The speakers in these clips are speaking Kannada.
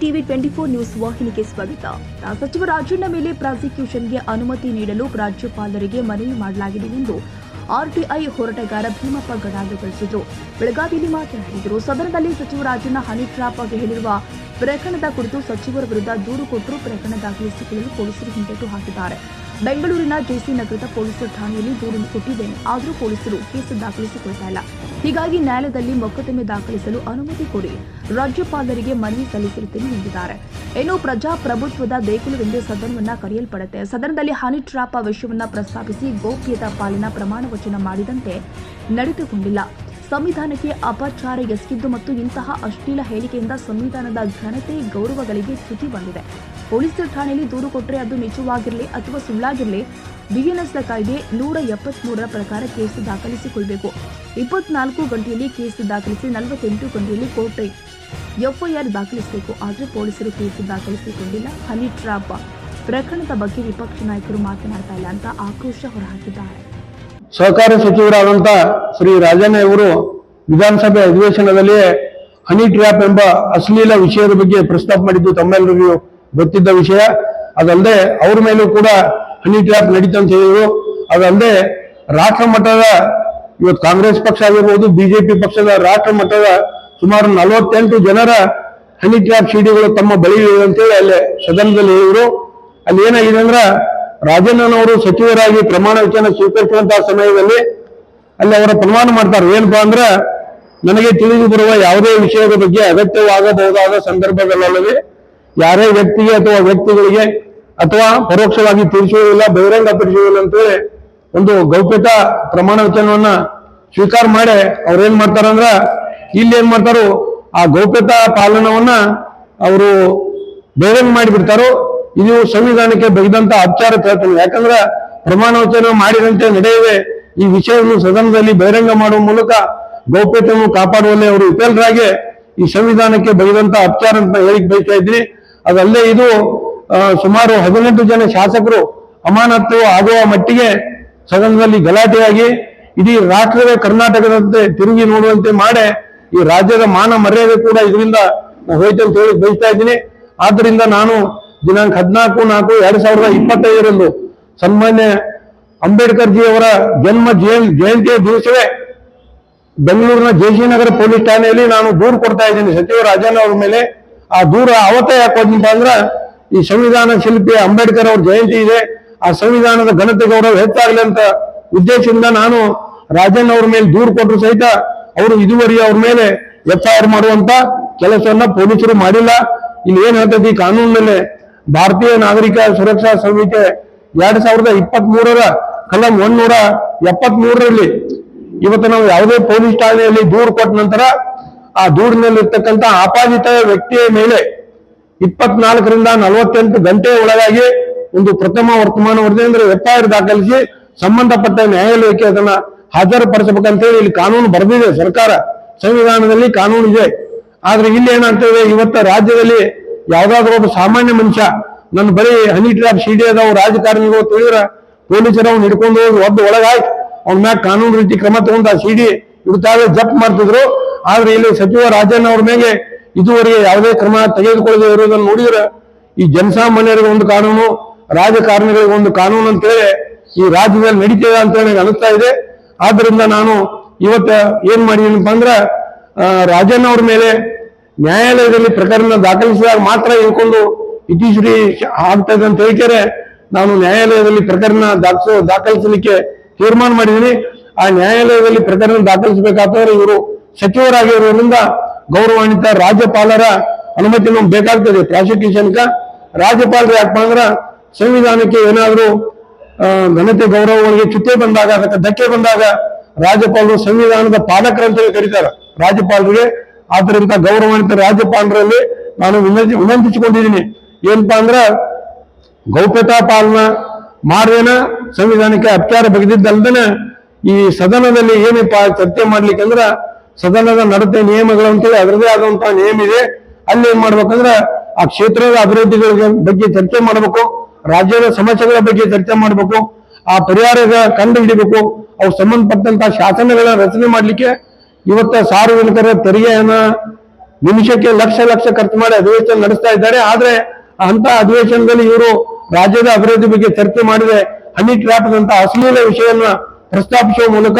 ಟಿವಿ ಟ್ವೆಂಟಿ ಫೋರ್ ನ್ಯೂಸ್ ವಾಹಿನಿಗೆ ಸ್ವಾಗತ. ಸಚಿವ ರಾಜಣ್ಣ ಮೇಲೆ ಪ್ರಾಸಿಕ್ಯೂಷನ್ಗೆ ಅನುಮತಿ ನೀಡಲು ರಾಜ್ಯಪಾಲರಿಗೆ ಮನವಿ ಮಾಡಲಾಗಿದೆ ಎಂದು ಆರ್ಟಿಐ ಹೋರಾಟಗಾರ ಭೀಮಪ್ಪ ಗಡಾಲು ತಿಳಿಸಿದರು. ಬೆಳಗಾವಿಯಲ್ಲಿ ಮಾತನಾಡಿದರು, ಸದನದಲ್ಲಿ ಸಚಿವ ರಾಜಣ್ಣ ಹನಿ ಟ್ರಾಪ್ ಹೇಳಿರುವ ಪ್ರಕರಣದ ಕುರಿತು ಸಚಿವರ ವಿರುದ್ಧ ದೂರು ಕೊಟ್ಟರು ಪ್ರಕರಣ ದಾಖಲಿಸಿಕೊಳ್ಳಲು ಪೊಲೀಸರು ಹಿಂದೆಟ್ಟು ಹಾಕಿದ್ದಾರೆ. ಬೆಂಗಳೂರಿನ ಜೆಸಿ ನಗರದ ಪೊಲೀಸರ ಠಾಣೆಯಲ್ಲಿ ದೂರು ಕೊಟ್ಟಿದ್ದೇನೆ. ಆದರೂ ಪೊಲೀಸರು ಕೇಸು ದಾಖಲಿಸಿಕೊಳ್ತಾ ಇಲ್ಲ. ಹೀಗಾಗಿ ನ್ಯಾಯಾಲಯದಲ್ಲಿ ಮೊಕದ್ದಮೆ ದಾಖಲಿಸಲು ಅನುಮತಿ ಕೊಡಿ. ರಾಜ್ಯಪಾಲರಿಗೆ ಮನವಿ ಸಲ್ಲಿಸಿರುತ್ತೇನೆ ಎಂದಿದ್ದಾರೆ. ಇನ್ನು ಪ್ರಜಾಪ್ರಭುತ್ವದ ದೇಗುಲವೆಂದು ಸದನವನ್ನ ಕರೆಯಲ್ಪಡುತ್ತೆ. ಸದನದಲ್ಲಿ ಹನಿ ಟ್ರಾಪ್ ವಿಷಯವನ್ನ ಪ್ರಸ್ತಾಪಿಸಿ ಗೋಪ್ಯತಾ ಪಾಲನಾ ಪ್ರಮಾಣ ವಚನ ಮಾಡಿದಂತೆ ನಡೆದುಕೊಂಡಿಲ್ಲ. ಸಂವಿಧಾನಕ್ಕೆ ಅಪಚಾರ ಎಸಗಿದ್ದು ಮತ್ತು ಇಂತಹ ಅಶ್ಲೀಲ ಹೇಳಿಕೆಯಿಂದ ಸಂವಿಧಾನದ ಘನತೆ ಗೌರವಗಳಿಗೆ ಚ್ಯುತಿ ಬಂದಿದೆ. ಪೊಲೀಸ್ ಠಾಣೆಯಲ್ಲಿ ದೂರು ಕೊಟ್ಟರೆ ಅದು ನಿಜವಾಗಿರಲಿ ಅಥವಾ ಸುಳ್ಳಾಗಿರಲಿ ಬಿಎನ್ಎಸ್ ಕಾಯ್ದೆ ನೂರ ಎಪ್ಪತ್ಮೂರರ ಪ್ರಕಾರ ಕೇಸು ದಾಖಲಿಸಿಕೊಳ್ಬೇಕು. ಇಪ್ಪತ್ನಾಲ್ಕು ಗಂಟೆಯಲ್ಲಿ ಕೇಸು ದಾಖಲಿಸಿ ನಲವತ್ತೆಂಟು ಗಂಟೆಯಲ್ಲಿ ಕೋರ್ಟ್ ಎಫ್ಐಆರ್ ದಾಖಲಿಸಬೇಕು. ಆದರೆ ಪೊಲೀಸರು ಕೇಸು ದಾಖಲಿಸಿಕೊಂಡಿಲ್ಲ. ಹನಿ ಟ್ರಾಪ್ ಪ್ರಕರಣದ ಬಗ್ಗೆ ವಿಪಕ್ಷ ನಾಯಕರು ಮಾತನಾಡ್ತಾ ಇಲ್ಲ ಅಂತ ಆಕ್ರೋಶ ಹೊರಹಾಕಿದ್ದಾರೆ. ಸಹಕಾರ ಸಚಿವರಾದಂತ ಶ್ರೀ ರಾಜಣ್ಣ ಇವರು ವಿಧಾನಸಭೆ ಅಧಿವೇಶನದಲ್ಲಿ ಹನಿ ಟ್ರ್ಯಾಪ್ ಎಂಬ ಅಶ್ಲೀಲ ವಿಷಯದ ಬಗ್ಗೆ ಪ್ರಸ್ತಾಪ ಮಾಡಿದ್ದು ತಮ್ಮೆಲ್ಲರಿಗೂ ಗೊತ್ತಿದ್ದ ವಿಷಯ. ಅದಲ್ಲದೆ ಅವ್ರ ಮೇಲೂ ಕೂಡ ಹನಿ ಟ್ರ್ಯಾಪ್ ನಡೀತಂತ ಹೇಳಿದ್ರು. ಅದಲ್ಲದೆ ರಾಷ್ಟ್ರ ಮಟ್ಟದ ಇವತ್ತು ಕಾಂಗ್ರೆಸ್ ಪಕ್ಷ ಆಗಿರ್ಬೋದು, ಬಿಜೆಪಿ ಪಕ್ಷದ ರಾಷ್ಟ್ರ ಮಟ್ಟದ ಸುಮಾರು ನಲವತ್ತೆಂಟು ಜನರ ಹನಿ ಟ್ರ್ಯಾಪ್ ಸಿಡಿಗಳು ತಮ್ಮ ಬಳಿ ಅಂತೇಳಿ ಅಲ್ಲಿ ಸದನದಲ್ಲಿ ಹೇಳಿದರು. ಅಲ್ಲಿ ಏನಾಗಿದೆ ಅಂದ್ರ ರಾಜಣ್ಣನವರು ಸಚಿವರಾಗಿ ಪ್ರಮಾಣ ವಚನ ಸ್ವೀಕರಿಸುವಂತಹ ಸಮಯದಲ್ಲಿ ಅಲ್ಲಿ ಅವರ ಪ್ರಮಾಣ ಮಾಡ್ತಾರೆ. ಏನಪ್ಪ ಅಂದ್ರೆ ನನಗೆ ತಿಳಿದು ಬರುವ ಯಾವುದೇ ವಿಷಯದ ಬಗ್ಗೆ ಅಗತ್ಯವಾಗಬಹುದಾದ ಸಂದರ್ಭಗಳಲ್ಲದೆ ಯಾರೇ ವ್ಯಕ್ತಿಗೆ ಅಥವಾ ವ್ಯಕ್ತಿಗಳಿಗೆ ಅಥವಾ ಪರೋಕ್ಷವಾಗಿ ತಿಳಿಸುವುದಿಲ್ಲ ಬಹಿರಂಗಪಡಿಸುವುದಿಲ್ಲ ಅಂತೇಳಿ ಒಂದು ಗೌಪ್ಯತಾ ಪ್ರಮಾಣ ವಚನವನ್ನ ಸ್ವೀಕಾರ ಮಾಡಿ ಅವ್ರೇನ್ ಮಾಡ್ತಾರಂದ್ರ ಇಲ್ಲಿ ಏನ್ ಮಾಡ್ತಾರೋ ಆ ಗೌಪ್ಯತಾ ಪಾಲನವನ್ನ ಅವರು ಬಹಿರಂಗ ಮಾಡಿಬಿಡ್ತಾರೋ ಇದು ಸಂವಿಧಾನಕ್ಕೆ ಬಗೆದಂತ ಅಪಚಾರ ಹೇಳ್ತೀನಿ ಯಾಕಂದ್ರೆ ಪ್ರಮಾಣ ವಚನ ಮಾಡಿದಂತೆ ನಡೆಯುವೆ ಈ ವಿಷಯವನ್ನು ಸದನದಲ್ಲಿ ಬಹಿರಂಗ ಮಾಡುವ ಮೂಲಕ ಗೌಪ್ಯತೆಯನ್ನು ಕಾಪಾಡುವಲ್ಲಿ ಅವರು ವಿಫಲರಾಗಿ ಈ ಸಂವಿಧಾನಕ್ಕೆ ಬಗೆದಂತ ಅಪಚಾರ ಅಂತ ಹೇಳಿಕ್ ಬಯಸ್ತಾ ಇದ್ರಿ ಅದಲ್ಲೇ ಇದು ಸುಮಾರು ಹದಿನೆಂಟು ಜನ ಶಾಸಕರು ಅಮಾನತ್ತು ಆಗುವ ಮಟ್ಟಿಗೆ ಸದನದಲ್ಲಿ ಗಲಾಟೆಯಾಗಿ ಇಡೀ ರಾಷ್ಟ್ರವೇ ಕರ್ನಾಟಕದಂತೆ ತಿರುಗಿ ನೋಡುವಂತೆ ಮಾಡಿ ಈ ರಾಜ್ಯದ ಮಾನ ಮರ್ಯಾದೆ ಕೂಡ ಇದರಿಂದ ಹೋಯ್ತು ಅಂತ ಹೇಳಿ ಬಯಸ್ತಾ ಇದ್ದೀನಿ. ಆದ್ರಿಂದ ನಾನು ದಿನಾಂಕ ಹದಿನಾಲ್ಕು, ನಾಲ್ಕು, ಎರಡ್ ಸಾವಿರದ ಇಪ್ಪತ್ತೈದರಂದು ಸನ್ಮಾನ್ಯ ಅಂಬೇಡ್ಕರ್ ಜಿ ಅವರ ಜನ್ಮ ಜಯಂ- ಜಯಂತಿಯ ದಿವಸವೇ ಬೆಂಗಳೂರಿನ ಜೆಸಿ ನಗರ ಪೊಲೀಸ್ ಠಾಣೆಯಲ್ಲಿ ನಾನು ದೂರು ಕೊಡ್ತಾ ಇದ್ದೀನಿ. ಸಚಿವ ರಾಜನ್ ಅವ್ರ ಮೇಲೆ ಆ ದೂರ ಅವತ್ತ ಯಾಕೆ ಹೋದ್ನಪ್ಪ ಅಂದ್ರ ಈ ಸಂವಿಧಾನ ಶಿಲ್ಪಿ ಅಂಬೇಡ್ಕರ್ ಅವ್ರ ಜಯಂತಿ ಇದೆ. ಆ ಸಂವಿಧಾನದ ಘನತೆ ಗೌರವ ಹೆಚ್ಚಾಗಲಿ ಅಂತ ಉದ್ದೇಶದಿಂದ ನಾನು ರಾಜನ್ ಅವ್ರ ಮೇಲೆ ದೂರು ಕೊಟ್ಟರು ಸಹಿತ ಅವರು ಇದುವರೆಗೆ ಅವ್ರ ಮೇಲೆ ಎಫ್ಐಆರ್ ಮಾಡುವಂತ ಕೆಲಸವನ್ನ ಪೊಲೀಸರು ಮಾಡಿಲ್ಲ. ಇಲ್ಲಿ ಏನ್ ಹೇಳ್ತೈತಿ ಕಾನೂನಿನಲ್ಲಿ ಭಾರತೀಯ ನಾಗರಿಕ ಸುರಕ್ಷಾ ಸಂಹಿತೆ ಎರಡ್ ಸಾವಿರದ ಇಪ್ಪತ್ತ್ ಮೂರರ ಕಲಂ ಒಂದೂರ ಎಪ್ಪತ್ತ್ ಮೂರರಲ್ಲಿ ಇವತ್ತು ನಾವು ಯಾವುದೇ ಪೊಲೀಸ್ ಠಾಣೆಯಲ್ಲಿ ದೂರು ಕೊಟ್ಟ ನಂತರ ಆ ದೂರಿನಲ್ಲಿರ್ತಕ್ಕಂಥ ಆಪಾದಿತ ವ್ಯಕ್ತಿಯ ಮೇಲೆ ಇಪ್ಪತ್ನಾಲ್ಕರಿಂದ ನಲವತ್ತೆಂಟು ಗಂಟೆ ಒಳಗಾಗಿ ಒಂದು ಪ್ರಥಮ ವರ್ತಮಾನ ವರದಿ ಅಂದ್ರೆ ಎಫ್ಐಆರ್ ದಾಖಲಿಸಿ ಸಂಬಂಧಪಟ್ಟ ನ್ಯಾಯಾಲಯಕ್ಕೆ ಅದನ್ನ ಹಾಜರುಪಡಿಸಬೇಕಂತೇಳಿ ಇಲ್ಲಿ ಕಾನೂನು ಬರೆದಿದೆ ಸರ್ಕಾರ. ಸಂವಿಧಾನದಲ್ಲಿ ಕಾನೂನು ಇದೆ. ಆದ್ರೆ ಇಲ್ಲಿ ಏನಾಗ್ತದೆ ಇವತ್ತ ರಾಜ್ಯದಲ್ಲಿ ಯಾವ್ದಾದ್ರು ಒಬ್ಬ ಸಾಮಾನ್ಯ ಮನುಷ್ಯ, ನನ್ನ ಬರೀ ಹನಿ ಟ್ರಾಪ್ ಸಿಡಿ ಅದಾವ ರಾಜಕಾರಣಿಗಳು ತಿಳಿದ್ರ ಪೊಲೀಸರು ಅವ್ನು ಹಿಡ್ಕೊಂಡು ಹೋಗಿ ಒಬ್ಬ ಒಳಗಾಯ್ತು. ಅವ್ನ ಮ್ಯಾಗ ಕಾನೂನು ರೀತಿ ಕ್ರಮ ತಗೊಂಡ ಸಿಡಿ ಇಡ್ತಾವೆ ಜಪ್ ಮಾಡ್ತಿದ್ರು. ಆದ್ರೆ ಇಲ್ಲಿ ಸಚಿವ ರಾಜಣ್ಣ ಅವ್ರ ಮೇಲೆ ಇದುವರೆಗೆ ಯಾವುದೇ ಕ್ರಮ ತೆಗೆದುಕೊಳ್ಳದೆ ಇರೋದನ್ನು ನೋಡಿದ್ರೆ, ಈ ಜನಸಾಮಾನ್ಯರಿಗೆ ಒಂದು ಕಾನೂನು, ರಾಜಕಾರಣಿಗಳಿಗೆ ಒಂದು ಕಾನೂನು ಅಂತೇಳಿ ಈ ರಾಜ್ಯದಲ್ಲಿ ನಡೀತೇವೆ ಅಂತ ಹೇಳಿ ಅನಿಸ್ತಾ ಇದೆ. ಆದ್ರಿಂದ ನಾನು ಇವತ್ತ ಏನ್ ಮಾಡಿದೀನಪ್ಪ ಅಂದ್ರ ರಾಜಣ್ಣ ಅವ್ರ ಮೇಲೆ ನ್ಯಾಯಾಲಯದಲ್ಲಿ ಪ್ರಕರಣ ದಾಖಲಿಸಿದಾಗ ಮಾತ್ರ ಇಳ್ಕೊಂಡು ಆಗ್ತಾ ಇದೆ ಅಂತ ಹೇಳ್ತಾರೆ. ನಾನು ನ್ಯಾಯಾಲಯದಲ್ಲಿ ಪ್ರಕರಣ ದಾಖಲಿಸ, ದಾಖಲಿಸಲಿಕ್ಕೆ ತೀರ್ಮಾನ ಮಾಡಿದ್ದೀನಿ. ಆ ನ್ಯಾಯಾಲಯದಲ್ಲಿ ಪ್ರಕರಣ ದಾಖಲಿಸಬೇಕಾದ್ರೆ ಇವರು ಸಚಿವರಾಗಿರೋದ್ರಿಂದ ಗೌರವಾನ್ವಿತ ರಾಜ್ಯಪಾಲರ ಅನುಮತಿ ನಮ್ಗೆ ಬೇಕಾಗ್ತದೆ. ಪ್ರಾಸಿಕ್ಯೂಷನ್ಕ ರಾಜ್ಯಪಾಲರು ಯಾಕಪ್ಪ ಅಂದ್ರ ಸಂವಿಧಾನಕ್ಕೆ ಏನಾದರೂ ಘನತೆ ಗೌರವಗಳಿಗೆ ಚುತ್ತೆ ಬಂದಾಗ, ಅದಕ್ಕೆ ಧಕ್ಕೆ ಬಂದಾಗ ರಾಜ್ಯಪಾಲರು ಸಂವಿಧಾನದ ಪಾಲಕರಂತೇಳಿ ಕರೀತಾರೆ ರಾಜ್ಯಪಾಲರಿಗೆ. ಆದ್ದರಿಂದ ಗೌರವಾನ್ವಿತ ರಾಜ್ಯಪಾಲರಲ್ಲಿ ನಾನು ವಿನಂತಿ ವಿನಂತಿಸಿಕೊಂಡಿದ್ದೀನಿ. ಏನಪ್ಪಾ ಅಂದ್ರೆ ಗೌಪ್ಯತಾ ಪಾಲನ ಮಾಡ್ದೇನ ಸಂವಿಧಾನಕ್ಕೆ ಅಪಚಾರ ಬಗೆದಿದ್ದಲ್ದನೆ ಈ ಸದನದಲ್ಲಿ ಏನಪ್ಪ ಚರ್ಚೆ ಮಾಡ್ಲಿಕ್ಕೆ ಅಂದ್ರೆ ಸದನದ ನಡತೆ ನಿಯಮಗಳು ಅಂತೇಳಿ ಅದರದೇ ಆದಂತಹ ನಿಯಮ ಇದೆ. ಅಲ್ಲಿ ಏನ್ ಮಾಡ್ಬೇಕಂದ್ರ ಆ ಕ್ಷೇತ್ರದ ಅಭಿವೃದ್ಧಿಗಳ ಬಗ್ಗೆ ಚರ್ಚೆ ಮಾಡಬೇಕು. ರಾಜ್ಯದ ಸಮಸ್ಯೆಗಳ ಬಗ್ಗೆ ಚರ್ಚೆ ಮಾಡಬೇಕು. ಆ ಪರಿಹಾರದ ಕಂಡು ಹಿಡಿಬೇಕು. ಅವು ಸಂಬಂಧಪಟ್ಟಂತಹ ಶಾಸನಗಳ ರಚನೆ ಮಾಡ್ಲಿಕ್ಕೆ ಇವತ್ತ ಸಾರ್ವಜನಿಕರ ತೆರಿಗೆಯನ್ನ ನಿಮಿಷಕ್ಕೆ ಲಕ್ಷ ಲಕ್ಷ ಖರ್ಚು ಮಾಡಿ ಅಧಿವೇಶನ ನಡೆಸ್ತಾ ಇದ್ದಾರೆ. ಆದ್ರೆ ಅಂತ ಅಧಿವೇಶನದಲ್ಲಿ ಇವರು ರಾಜ್ಯದ ಅಭಿವೃದ್ಧಿ ಬಗ್ಗೆ ಚರ್ಚೆ ಮಾಡಿದೆ ಹನಿ ಟ್ರ್ಯಾಪ್ ಅಂತ ಅಶ್ಲೀಲ ವಿಷಯವನ್ನ ಪ್ರಸ್ತಾಪಿಸುವ ಮೂಲಕ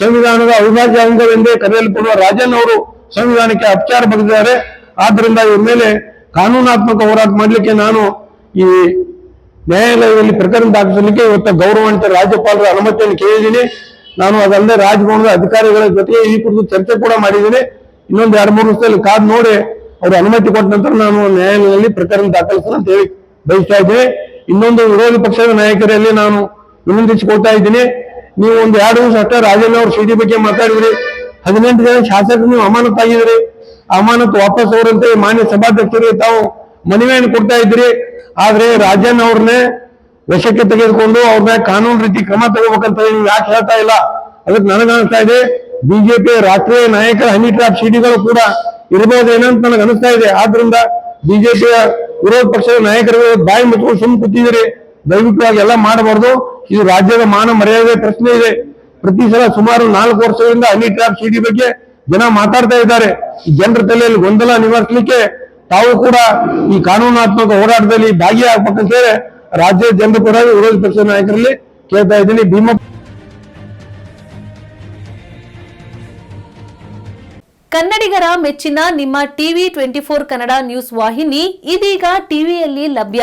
ಸಂವಿಧಾನದ ಅವಿಭಾಜ್ಯ ಅಂಗವೆಂದೇ ಕರೆಯಲ್ಪಡುವ ರಾಜನ್ ಅವರು ಸಂವಿಧಾನಕ್ಕೆ ಅಪಚಾರ ಬರೆದಿದ್ದಾರೆ. ಆದ್ರಿಂದ ಇವ್ರ ಮೇಲೆ ಕಾನೂನಾತ್ಮಕ ಹೋರಾಟ ಮಾಡಲಿಕ್ಕೆ ನಾನು ಈ ನ್ಯಾಯಾಲಯದಲ್ಲಿ ಪ್ರಕರಣ ದಾಖಲಿಸಲಿಕ್ಕೆ ಇವತ್ತು ಗೌರವಾನ್ವಿತ ರಾಜ್ಯಪಾಲರ ಅನುಮತಿಯನ್ನು ಕೇಳಿದ್ದೀನಿ. ನಾನು ಅದಲ್ಲದೆ ರಾಜಭವನದ ಅಧಿಕಾರಿಗಳ ಜೊತೆಗೆ ಈ ಕುರಿತು ಚರ್ಚೆ ಕೂಡ ಮಾಡಿದ್ದೀನಿ. ಇನ್ನೊಂದು ಎರಡು ಮೂರು ದಿವಸದಲ್ಲಿ ಕಾದ್ ನೋಡಿ ಅವರು ಅನುಮತಿ ಕೊಟ್ಟ ನಂತರ ನಾನು ನ್ಯಾಯಾಲಯದಲ್ಲಿ ಪ್ರಕರಣ ದಾಖಲಿಸಲು ಅಂತ ಹೇಳಿ ಬಯಸ್ತಾ ಇದ್ದೀನಿ. ಇನ್ನೊಂದು ವಿರೋಧ ಪಕ್ಷದ ನಾಯಕರಲ್ಲಿ ನಾನು ವಿನಂತಿಸಿಕೊಳ್ತಾ ಇದ್ದೀನಿ. ನೀವು ಒಂದು ಎರಡು ದಿವಸ ಅಷ್ಟೇ ರಾಜೇಂದ್ರ ಅವ್ರ ಸಿಡಿ ಬಗ್ಗೆ ಮಾತಾಡಿದ್ರಿ. ಹದಿನೆಂಟು ಜನ ಶಾಸಕರು ನೀವು ಅಮಾನತಾಗಿದ್ರಿ ಅಮಾನತ್ ವಾಪಸ್ ಅವರಂತೆ ಮಾನ್ಯ ಸಭಾಧ್ಯಕ್ಷರಿಗೆ ತಾವು ಮನವಿಯನ್ನು ಕೊಡ್ತಾ ಇದ್ರಿ ಆದ್ರೆ ರಾಜಣ್ಣ ಅವ್ರನ್ನೇ ವಶಕ್ಕೆ ತೆಗೆದುಕೊಂಡು ಅವ್ರನ್ನ ಕಾನೂನು ರೀತಿ ಕ್ರಮ ತಗೋಬೇಕಂತ ನೀವು ಯಾಕೆ ಹೇಳ್ತಾ ಇಲ್ಲ? ಅದಕ್ಕೆ ನನಗನ್ನಿಸ್ತಾ ಇದೆ ಬಿಜೆಪಿ ರಾಷ್ಟ್ರೀಯ ನಾಯಕರ ಹನಿ ಟ್ರಾಪ್ ಸಿಡಿಗಳು ಕೂಡ ಇರಬಹುದೇನಂತ ನನಗೆ ಅನಿಸ್ತಾ ಇದೆ. ಆದ್ರಿಂದ ಬಿಜೆಪಿಯ ವಿರೋಧ ಪಕ್ಷದ ನಾಯಕರು ಬಾಯಿ ಮುಚ್ಕೊಂಡು ಸುಮ್ಮನೆ ಕೂತಿದ್ದೀರಿ. ದಯವಿಟ್ಟು ಎಲ್ಲ ಮಾಡಬಾರ್ದು. ಇದು ರಾಜ್ಯದ ಮಾನ ಮರ್ಯಾದೆ ಪ್ರಶ್ನೆ ಇದೆ. ಪ್ರತಿ ಸಲ ಸುಮಾರು ನಾಲ್ಕು ವರ್ಷಗಳಿಂದ ಹನಿ ಟ್ರಾಪ್ ಸಿಡಿ ಬಗ್ಗೆ ಜನ ಮಾತಾಡ್ತಾ ಇದ್ದಾರೆ. ಜನರ ತಲೆಯಲ್ಲಿ ಗೊಂದಲ ನಿವಾರಿಸಲಿಕ್ಕೆ ತಾವು ಕೂಡ ಈ ಕಾನೂನಾತ್ಮಕ ಹೋರಾಟದಲ್ಲಿ ಭಾಗಿಯಾಗಬೇಕಂತ ಹೇಳಿ ರಾಜ್ಯದ ಜನರು ಕೂಡ ವಿರೋಧ ಪಕ್ಷದ ನಾಯಕರಲ್ಲಿ ಕೇಳ್ತಾ ಇದ್ದೀನಿ. ಭೀಮ ಕನ್ನಡಿಗರ ಮೆಚ್ಚಿನ ನಿಮ್ಮ TV twenty four Kannada news ವಾಹಿನಿ ಇದೀಗ ಟಿವಿಯಲ್ಲಿ ಲಭ್ಯ.